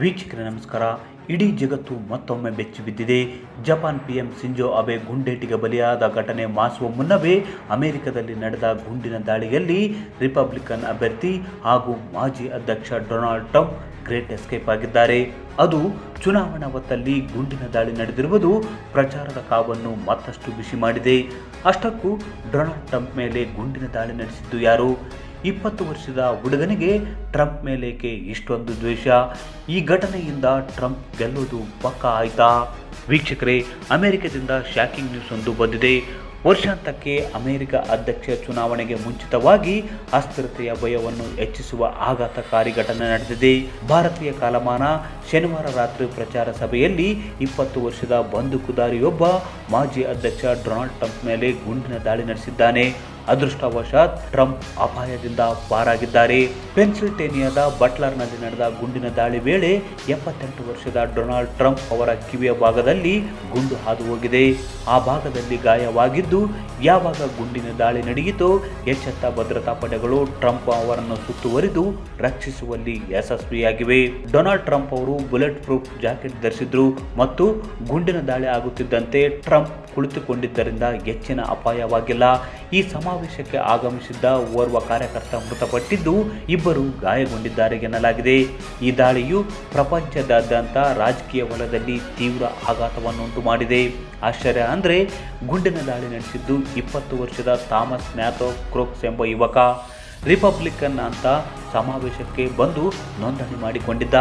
ವೀಕ್ಷಕರೇ ನಮಸ್ಕಾರ. ಇಡೀ ಜಗತ್ತು ಮತ್ತೊಮ್ಮೆ ಬೆಚ್ಚಿ ಬಿದ್ದಿದೆ. ಜಪಾನ್ ಪಿಎಂ ಸಿಂಜೋ ಅಬೆ ಗುಂಡೇಟಿಗೆ ಬಲಿಯಾದ ಘಟನೆ ಮಾಸುವ ಮುನ್ನವೇ ಅಮೆರಿಕದಲ್ಲಿ ನಡೆದ ಗುಂಡಿನ ದಾಳಿಯಲ್ಲಿ ರಿಪಬ್ಲಿಕನ್ ಅಭ್ಯರ್ಥಿ ಹಾಗೂ ಮಾಜಿ ಅಧ್ಯಕ್ಷ ಡೊನಾಲ್ಡ್ ಟ್ರಂಪ್ ಗ್ರೇಟ್ ಎಸ್ಕೇಪ್ ಆಗಿದ್ದಾರೆ. ಅದು ಚುನಾವಣಾ ಹೊತ್ತಲ್ಲಿ ಗುಂಡಿನ ದಾಳಿ ನಡೆದಿರುವುದು ಪ್ರಚಾರದ ಕಾವನ್ನು ಮತ್ತಷ್ಟು ಬಿಸಿ ಮಾಡಿದೆ. ಅಷ್ಟಕ್ಕೂ ಡೊನಾಲ್ಡ್ ಟ್ರಂಪ್ ಮೇಲೆ ಗುಂಡಿನ ದಾಳಿ ನಡೆಸಿದ್ದು ಯಾರು? ಇಪ್ಪತ್ತು ವರ್ಷದ ಹುಡುಗನಿಗೆ ಟ್ರಂಪ್ ಮೇಲೇಕೆ ಇಷ್ಟೊಂದು ದ್ವೇಷ? ಈ ಘಟನೆಯಿಂದ ಟ್ರಂಪ್ ಗೆಲ್ಲೋದು ಪಕ್ಕ ಆಯ್ತಾ? ವೀಕ್ಷಕರೇ, ಅಮೆರಿಕದಿಂದ ಶಾಕಿಂಗ್ ನ್ಯೂಸ್ ಒಂದು ಬಂದಿದೆ. ವರ್ಷಾಂತಕ್ಕೆ ಅಮೆರಿಕ ಅಧ್ಯಕ್ಷ ಚುನಾವಣೆಗೆ ಮುಂಚಿತವಾಗಿ ಅಸ್ಥಿರತೆಯ ಭಯವನ್ನು ಹೆಚ್ಚಿಸುವ ಆಘಾತಕಾರಿ ಘಟನೆ ನಡೆದಿದೆ. ಭಾರತೀಯ ಕಾಲಮಾನ ಶನಿವಾರ ರಾತ್ರಿ ಪ್ರಚಾರ ಸಭೆಯಲ್ಲಿ ಇಪ್ಪತ್ತು ವರ್ಷದ ಬಂದೂಕುದಾರಿಯೊಬ್ಬ ಮಾಜಿ ಅಧ್ಯಕ್ಷ ಡೊನಾಲ್ಡ್ ಟ್ರಂಪ್ ಮೇಲೆ ಗುಂಡಿನ ದಾಳಿ ನಡೆಸಿದ್ದಾನೆ. ಅದೃಷ್ಟವಶಾತ್ ಟ್ರಂಪ್ ಅಪಾಯದಿಂದ ಪಾರಾಗಿದ್ದಾರೆ. ಪೆನ್ಸಿಲ್ಟೇನಿಯಾದ ಬಟ್ಲರ್ನಲ್ಲಿ ನಡೆದ ಗುಂಡಿನ ದಾಳಿ ವೇಳೆ ಎಪ್ಪತ್ತೆಂಟು ವರ್ಷದ ಡೊನಾಲ್ಡ್ ಟ್ರಂಪ್ ಅವರ ಕಿವಿಯ ಭಾಗದಲ್ಲಿ ಗುಂಡು ಹಾದು ಹೋಗಿದೆ ಆ ಭಾಗದಲ್ಲಿ ಗಾಯವಾಗಿದ್ದು, ಯಾವಾಗ ಗುಂಡಿನ ದಾಳಿ ನಡೆಯಿತೋ ಎಚ್ಚೆತ್ತ ಭದ್ರತಾ ಪಡೆಗಳು ಟ್ರಂಪ್ ಅವರನ್ನು ಸುತ್ತುವರಿದು ರಕ್ಷಿಸುವಲ್ಲಿ ಯಶಸ್ವಿಯಾಗಿವೆ. ಡೊನಾಲ್ಡ್ ಟ್ರಂಪ್ ಅವರು ಬುಲೆಟ್ ಪ್ರೂಫ್ ಜಾಕೆಟ್ ಧರಿಸಿದ್ರು ಮತ್ತು ಗುಂಡಿನ ದಾಳಿ ಆಗುತ್ತಿದ್ದಂತೆ ಟ್ರಂಪ್ ಕುಳಿತುಕೊಂಡಿದ್ದರಿಂದ ಹೆಚ್ಚಿನ ಅಪಾಯವಾಗಿಲ್ಲ. ಈ ಸಮಾವೇಶಕ್ಕೆ ಆಗಮಿಸಿದ್ದ ಓರ್ವ ಕಾರ್ಯಕರ್ತ ಮೃತಪಟ್ಟಿದ್ದು ಇಬ್ಬರು ಗಾಯಗೊಂಡಿದ್ದಾರೆ ಎನ್ನಲಾಗಿದೆ. ಈ ದಾಳಿಯು ಪ್ರಪಂಚದಾದ್ಯಂತ ರಾಜಕೀಯ ವಲಯದಲ್ಲಿ ತೀವ್ರ ಆಘಾತವನ್ನುಂಟು ಮಾಡಿದೆ. ಆಶ್ಚರ್ಯ ಅಂದರೆ ಗುಂಡಿನ ದಾಳಿ ನಡೆಸಿದ್ದು ಇಪ್ಪತ್ತು ವರ್ಷದ ಥಾಮಸ್ ಮ್ಯಾಥೋ ಕ್ರೋಕ್ಸ್ ಎಂಬ ಯುವಕ. ರಿಪಬ್ಲಿಕನ್ ಅಂತ ಸಮಾವೇಶಕ್ಕೆ ಬಂದು ನೋಂದಣಿ ಮಾಡಿಕೊಂಡಿದ್ದ.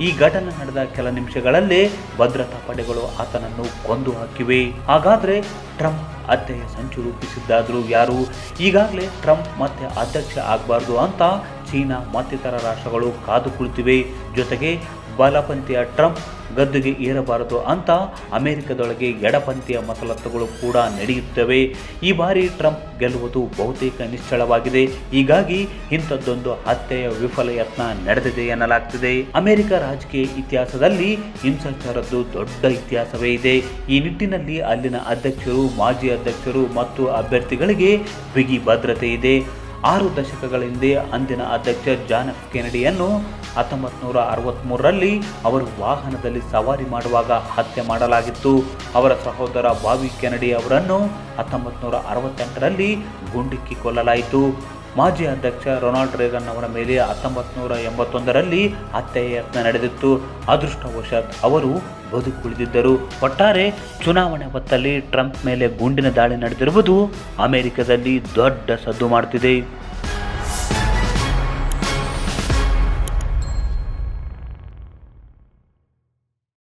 ಈ ಘಟನೆ ನಡೆದ ಕೆಲ ನಿಮಿಷಗಳಲ್ಲೇ ಭದ್ರತಾ ಪಡೆಗಳು ಆತನನ್ನು ಕೊಂದು ಹಾಕಿವೆ. ಹಾಗಾದ್ರೆ ಟ್ರಂಪ್ ಹತ್ಯೆಯ ಸಂಚು ರೂಪಿಸಿದ್ದಾದರೂ ಯಾರು? ಈಗಾಗಲೇ ಟ್ರಂಪ್ ಮತ್ತೆ ಅಧ್ಯಕ್ಷ ಆಗಬಾರ್ದು ಅಂತ ಚೀನಾ ಮತ್ತಿತರ ರಾಷ್ಟ್ರಗಳು ಕಾದು ಕುಳಿತಿವೆ. ಜೊತೆಗೆ ಬಲಪಂಥೀಯ ಟ್ರಂಪ್ ಗದ್ದುಗೆ ಏರಬಾರದು ಅಂತ ಅಮೆರಿಕದೊಳಗೆ ಎಡಪಂಥೀಯ ಮಸಲತ್ತುಗಳು ಕೂಡ ನಡೆಯುತ್ತವೆ. ಈ ಬಾರಿ ಟ್ರಂಪ್ ಗೆಲ್ಲುವುದು ಬಹುತೇಕ ನಿಶ್ಚಳವಾಗಿದೆ. ಹೀಗಾಗಿ ಇಂಥದ್ದೊಂದು ಹತ್ಯೆಯ ವಿಫಲ ಯತ್ನ ನಡೆದಿದೆ ಎನ್ನಲಾಗ್ತಿದೆ. ಅಮೆರಿಕ ರಾಜಕೀಯ ಇತಿಹಾಸದಲ್ಲಿ ಹಿಂಸಾಚಾರದ್ದು ದೊಡ್ಡ ಇತಿಹಾಸವೇ ಇದೆ. ಈ ನಿಟ್ಟಿನಲ್ಲಿ ಅಲ್ಲಿನ ಅಧ್ಯಕ್ಷರು, ಮಾಜಿ ಅಧ್ಯಕ್ಷರು ಮತ್ತು ಅಭ್ಯರ್ಥಿಗಳಿಗೆ ಬಿಗಿ ಭದ್ರತೆ ಇದೆ. ಆರು ದಶಕಗಳ ಹಿಂದೆ ಅಂದಿನ ಅಧ್ಯಕ್ಷ ಜಾನ್ ಎಫ್ ಕೆನಡಿಯನ್ನು ಹತ್ತೊಂಬತ್ತು ನೂರ ಅರವತ್ತ್ಮೂರರಲ್ಲಿ ಅವರು ವಾಹನದಲ್ಲಿ ಸವಾರಿ ಮಾಡುವಾಗ ಹತ್ಯೆ ಮಾಡಲಾಗಿತ್ತು. ಅವರ ಸಹೋದರ ಬಾವಿ ಕೆನಡಿ ಅವರನ್ನು ಹತ್ತೊಂಬತ್ತು ನೂರ ಅರವತ್ತೆಂಟರಲ್ಲಿ ಗುಂಡಿಕ್ಕಿ ಕೊಲ್ಲಲಾಯಿತು. ಮಾಜಿ ಅಧ್ಯಕ್ಷ ರೊನಾಲ್ಡ್ ರೇಗನ್ ಅವರ ಮೇಲೆ ಹತ್ತೊಂಬತ್ತು ನೂರ ಎಂಬತ್ತೊಂದರಲ್ಲಿ ಹತ್ಯೆಯ ಯತ್ನ ನಡೆದಿತ್ತು. ಅದೃಷ್ಟವಶಾತ್ ಅವರು ಬದುಕುಳಿದಿದ್ದರು. ಒಟ್ಟಾರೆ ಚುನಾವಣೆ ಹೊತ್ತಲ್ಲಿ ಟ್ರಂಪ್ ಮೇಲೆ ಗುಂಡಿನ ದಾಳಿ ನಡೆದಿರುವುದು ಅಮೆರಿಕದಲ್ಲಿ ದೊಡ್ಡ ಸದ್ದು ಮಾಡುತ್ತಿದೆ